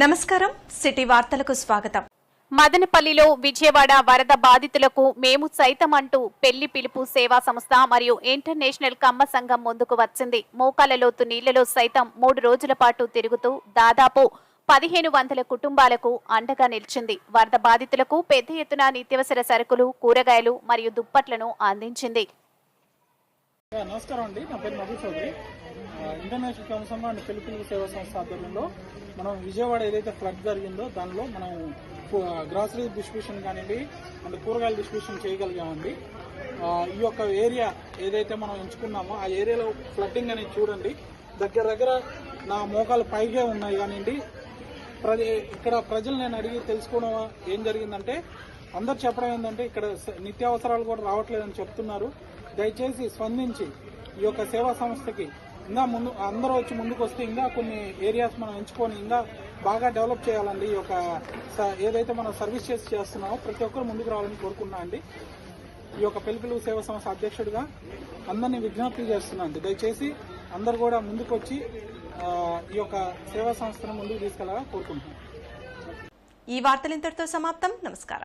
నమస్కారం సిటీ వార్తలకు స్వాగతం. మదనపల్లిలో విజయవాడ వరద బాధితులకు మేము సైతం అంటూ పెళ్ళి పిలుపు సేవా సంస్థ మరియు ఇంటర్నేషనల్ కమ్మ సంఘం ముందుకు వచ్చింది. మోకాల లోతు నీళ్ళలో సైతం మూడు రోజుల పాటు తిరుగుతూ దాదాపు పదిహేను వందల కుటుంబాలకు అండగా నిలిచింది. వరద బాధితులకు పెద్ద ఎత్తున నిత్యవసర సరుకులు కూరగాయలు మరియు దుప్పట్లను అందించింది. నమస్కారం అండి. నా పేరు Madhu Chaudhary. International council and పిలుపులు సేవా సంస్థ ఆధ్వర్యంలో మనం విజయవాడ ఏదైతే ఫ్లడ్ జరిగిందో దానిలో మనం గ్రాసరీ డిస్ట్రిబ్యూషన్ కానివ్వండి అండ్ కూరగాయల డిస్ట్రిబ్యూషన్ చేయగలిగామండి. ఈ యొక్క ఏరియా ఏదైతే మనం ఎంచుకున్నామో ఆ ఏరియాలో ఫ్లడ్డింగ్ అనేది చూడండి. దగ్గర దగ్గర నా మోకాలు పైగా ఉన్నాయి కానివ్వండి. ప్రజ ఇక్కడ ప్రజలు నేను అడిగి తెలుసుకోవడం ఏం జరిగిందంటే అందరు చెప్పడం ఏంటంటే ఇక్కడ స- నిత్యావసరాలు కూడా రావట్లేదని చెప్తున్నారు. దయచేసి స్పందించి ఈ యొక్క సేవా సంస్థకి ఇంకా ముందు అందరూ వచ్చి ముందుకు వస్తే ఇంకా కొన్ని ఏరియాస్ మనం ఎంచుకొని ఇంకా బాగా డెవలప్ చేయాలండి ఈ యొక్క స- ఏదైతే మనం సర్వీస్ చేసి చేస్తున్నామో ప్రతి ఒక్కరు ముందుకు రావాలని కోరుకున్నా అండి. ఈ యొక్క పెళ్ళి సేవా సంస్థ అధ్యక్షుడిగా అందరినీ విజ్ఞప్తి చేస్తున్నా అండి. దయచేసి అందరు కూడా ముందుకు వచ్చి ఈ యొక్క సేవా సంస్థను ముందుకు తీసుకెళ్ళాలని కోరుకుంటున్నాను. ఈ వార్తలు ఇంతటితో సమాప్తం. నమస్కారం.